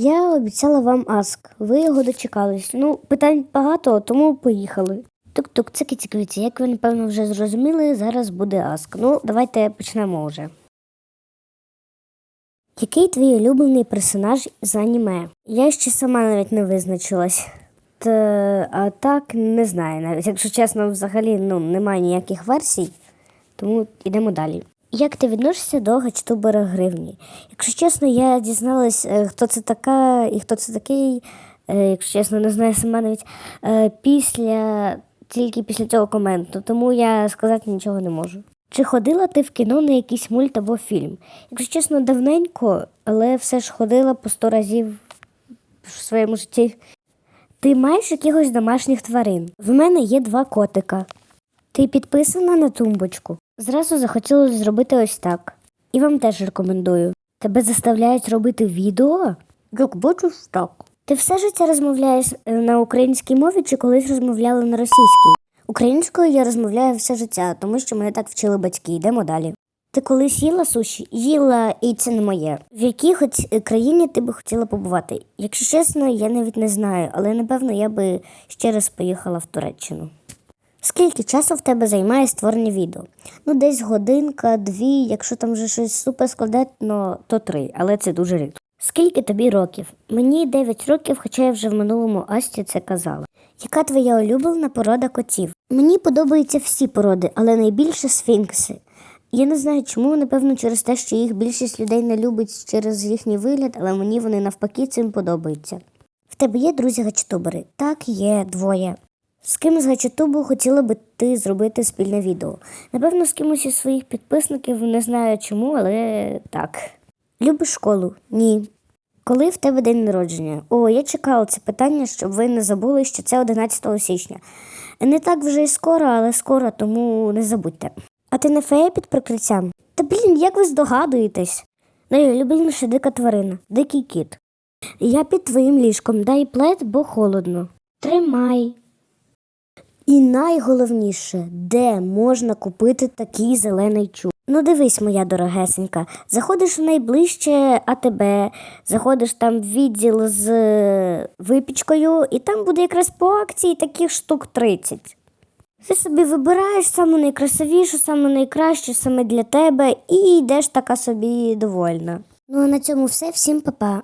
Я обіцяла вам аск. Ви його дочекались. Ну, питань багато, тому поїхали. Тук-тук, цики циквіці. Як ви напевно вже зрозуміли, зараз буде аск. Ну, давайте почнемо вже. Який твій улюблений персонаж з аніме? Я ще сама навіть не визначилась. Та, а так не знаю навіть. Якщо чесно, взагалі ну, немає ніяких версій, тому йдемо далі. Як ти відносишся до гачтубера гривні? Якщо чесно, я дізналась, е, хто це така і хто це такий, е, якщо чесно, не знаю сама навіть е, після тільки після цього коменту, тому я сказати нічого не можу. Чи ходила ти в кіно на якийсь мульт або фільм? Якщо чесно, давненько, але все ж ходила по сто разів в своєму житті. Ти маєш якихось домашніх тварин? В мене є два котика. Ти підписана на тумбочку? Зразу захотілося зробити ось так. І вам теж рекомендую. Тебе заставляють робити відео? Як бачиш так. Ти все життя розмовляєш е, на українській мові чи колись розмовляла на російській? Українською я розмовляю все життя, тому що мене так вчили батьки. Йдемо далі. Ти колись їла суші? Їла, і це не моє. В якій хоч е, країні ти би хотіла побувати? Якщо чесно, я навіть не знаю, але напевно я би ще раз поїхала в Туреччину. Скільки часу в тебе займає створення відео? Ну, десь годинка, дві, якщо там вже щось супер складетно, то три, але це дуже рідко. Скільки тобі років? Мені 9 років, хоча я вже в минулому Асті це казала. Яка твоя улюблена порода котів? Мені подобаються всі породи, але найбільше сфінкси. Я не знаю чому, напевно, через те, що їх більшість людей не любить через їхній вигляд, але мені вони навпаки цим подобаються. В тебе є друзі гачтубери? Так, є двоє. З ким з гачатубу хотіла би ти зробити спільне відео? Напевно, з кимось із своїх підписників не знаю чому, але так. Любиш школу? Ні. Коли в тебе день народження? О, я чекала це питання, щоб ви не забули, що це 11 січня. Не так вже й скоро, але скоро, тому не забудьте. А ти не фея під прикриттям? Та блін, як ви здогадуєтесь? Найулюбленіша дика тварина, дикий кіт. Я під твоїм ліжком, дай плед, бо холодно. Тримай. І найголовніше, де можна купити такий зелений чуб? Ну дивись, моя дорогесенька, заходиш в найближче АТБ, заходиш там в відділ з е, випічкою, і там буде якраз по акції таких штук 30. Ти собі вибираєш саме найкрасивішу, саме найкращу, саме для тебе, і йдеш така собі довольна. Ну а на цьому все. Всім па-па.